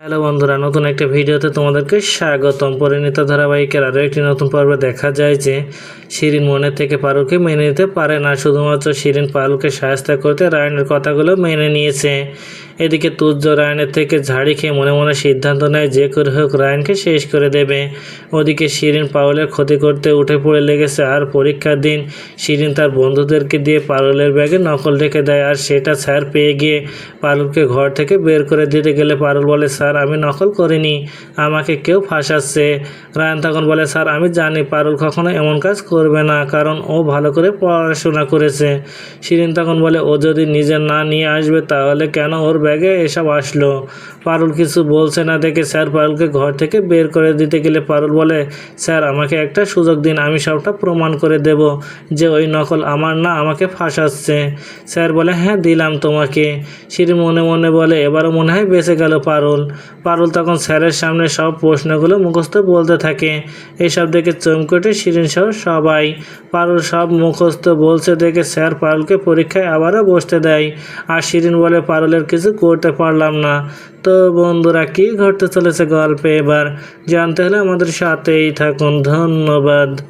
Hello বন্ধুরা, নতুন একটা ভিডিওতে তোমাদেরকে স্বাগতম। পরিণীত ধারাবাহিকের আরও একটি নতুন পর্বে দেখা যায় যে, শিরিন মনে থেকে পারুলকে মেনে নিতে পারে না। শুধুমাত্র শিরিন পারুলকে সাহায্য করতে রায়নের কথাগুলো মেনে নিয়েছে। এদিকে তুজ্জ রায়নের থেকে ঝাড়ি খেয়ে মনে মনে সিদ্ধান্ত নেয় যে করে হোক রায়নকে শেষ করে দেবে। ওদিকে শিরিন পারুলের ক্ষতি করতে উঠে পড়ে লেগেছে আর পরীক্ষার দিন শিরিন তার বন্ধুদেরকে দিয়ে পারুলের ব্যাগে নকল রেখে দেয় আর সেটা স্যার পেয়ে গিয়ে পারুলকে ঘর থেকে বের করে দিতে গেলে পারুল বলে, স্যার আমি নকল করিনি। আমাকে কেউ ফাঁসাচ্ছে। রায়ন তখন বলে, স্যার, আমি জানি পারুল কখনো এমন কাজ করবে না, কারণ ও ভালো করে পড়াশোনা করেছে। শিরিন তখন বলে, ও যদি নিজে না নিয়ে আসবে, তাহলে কেন ওর ব্যাগে এসব আসলো? পারুল কিছু বলছে না দেখে স্যার পারুলকে ঘর থেকে বের করে দিতে গেলে পারুল বলে, স্যার, আমাকে একটা সুযোগ দিন, আমি সবটা প্রমাণ করে দেব যে ওই নকল আমার না, আমাকে ফাঁসাচ্ছে। স্যার বলে হ্যাঁ দিলাম তোমাকে। শিরি মনে মনে বলে, এবারও মনে হয় বেঁচে গেল পারুল। পারুল তখন স্যারের সামনে সব প্রশ্নগুলো মুখস্থ বলতে থাকে। এসব দেখে চমকটে শিরিন সহ সবাই। পারুল সব মুখস্থ বলছে দেখে স্যার পারুলকে পরীক্ষায় আবারও বসতে দেয়। আর শিরিন বলে, পারুলের কিছু করতে পারলাম না। তো বন্ধুরা, কি ঘটতে চলেছে গল্পে এবার? জানতে হলে আমাদের সাথেই থাকুন। ধন্যবাদ।